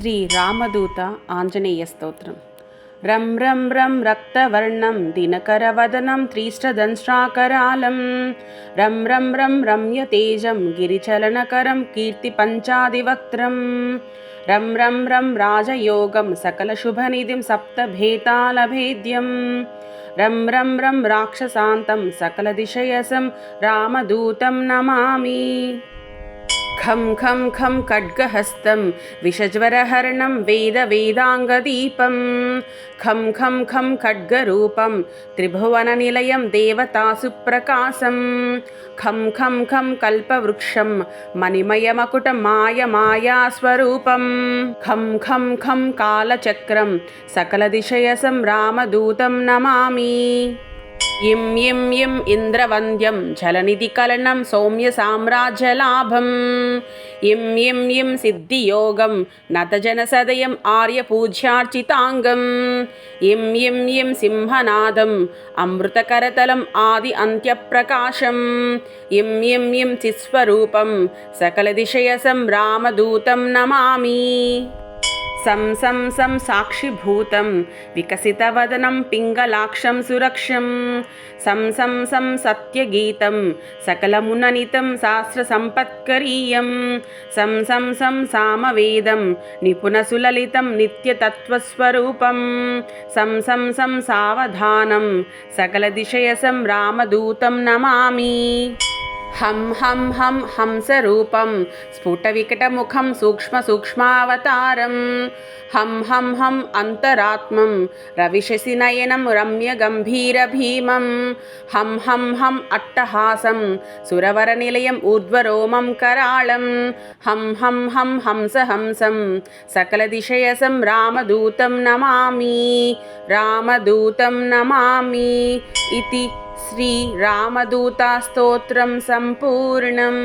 శ్రీ రామదూత ఆంజనేయ స్తోత్రం. రం రం రం రక్తవర్ణం దినకరవదనం త్రీష్టదంశ్రాకరాలం రం రం రం రమ్యతేజం గిరిచలనకరం కీర్తిపంచాదివక్త్రం రం రం రం రాజయోగం సకలశుభనిధిం సప్తభేతాలభేద్యం. రం రం రం రాక్షసాంతం సకలదిశయసం రామదూతం నమామి. ఖం ఖం ఖం ఖడ్గహస్తం విషజ్వరహరణం వేద వేదాంగదీపం ఖం ఖం ఖం ఖడ్గరూపం త్రిభువననిలయం దేవతాసు ప్రకాశం ఖం ఖం ఖం కల్పవృక్షం మణిమయమకుట మాయ మాయాస్వరూపం ఖం ఖం ఖం కాలచక్రం సకలదిశయసం రామదూతం నమామి ఇం ఇం ఇం ఇంద్రవంద్యం జలనిధికలనం సౌమ్య సామ్రాజ్యలాభం. ఇం ఇం ఇం సిద్ధియోగం నతజన నతజనసదయం ఆర్యపూజ్యార్చితాంగం ఇం ఇం ఇం సింహనాదం అమృతకరతలం ఆది అంత్యప్రకాశం. ఇం ఇం ఇం చిస్వరూపం సకల దిశయసం రామదూతం నమామి. సం సం సం సాక్షిభూతం వికసితవదనం పింగళాక్షం సురక్షం. సం సం సం సత్యగీతం సకలముననితం శాస్త్రసంపత్కరీయం. సం సం సం సామవేదం నిపుణసులలితం నిత్యతత్వస్వరూపం. సం సం సం సావధానం సకలదిశయసం రామదూతం నమామి. హం హం హం హంసరూపం స్ఫుటవికటముఖం సూక్ష్మ సూక్ష్మావతారం. హం హం హం అంతరాత్మం రవిశశినయనం రమ్య గంభీర భీమం. హం హం హం అట్టహాసం సురవరనిలయం ఊర్ధ్వరోమం కరాళం. హం హం హం హంస హంసం సకలదిశయసం రామదూతం నమామి రామదూతం నమామి. ఇతి శ్రీరామదూతాస్తోత్రం సంపూర్ణం